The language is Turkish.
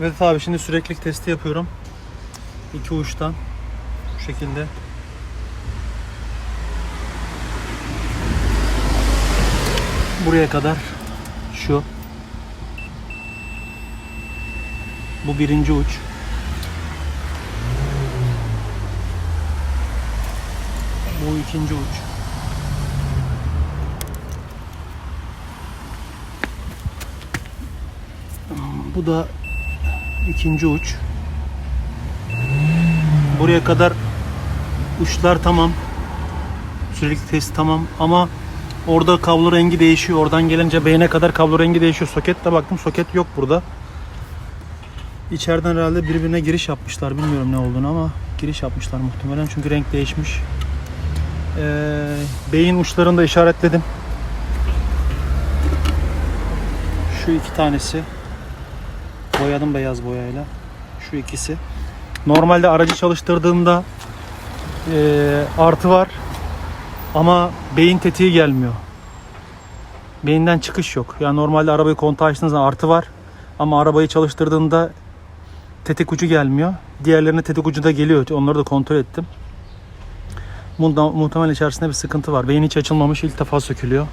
Evet abi şimdi süreklilik testi yapıyorum. İki uçtan. Bu şekilde. Buraya kadar şu. Bu birinci uç. Bu ikinci uç. Bu da ikinci uç. Buraya kadar uçlar tamam. Sürekli test tamam ama orada kablo rengi değişiyor. Oradan gelince beyne kadar kablo rengi değişiyor. Soketle baktım soket yok burada. İçeriden herhalde birbirine giriş yapmışlar. Bilmiyorum ne olduğunu ama giriş yapmışlar muhtemelen çünkü renk değişmiş. Ee, beyin uçlarını da işaretledim. Şu iki tanesi. Boyadım beyaz boyayla. Şu ikisi. Normalde aracı çalıştırdığımda eee, artı var. Ama beyin tetiği gelmiyor. Beyinden çıkış yok. Yani normalde arabayı kontağı açtığınızda artı var. Ama arabayı çalıştırdığında tetik ucu gelmiyor. Diğerlerine tetik ucu da geliyor. Onları da kontrol ettim. Bunda muhtemelen içerisinde bir sıkıntı var. Beyin hiç açılmamış ilk defa sökülüyor.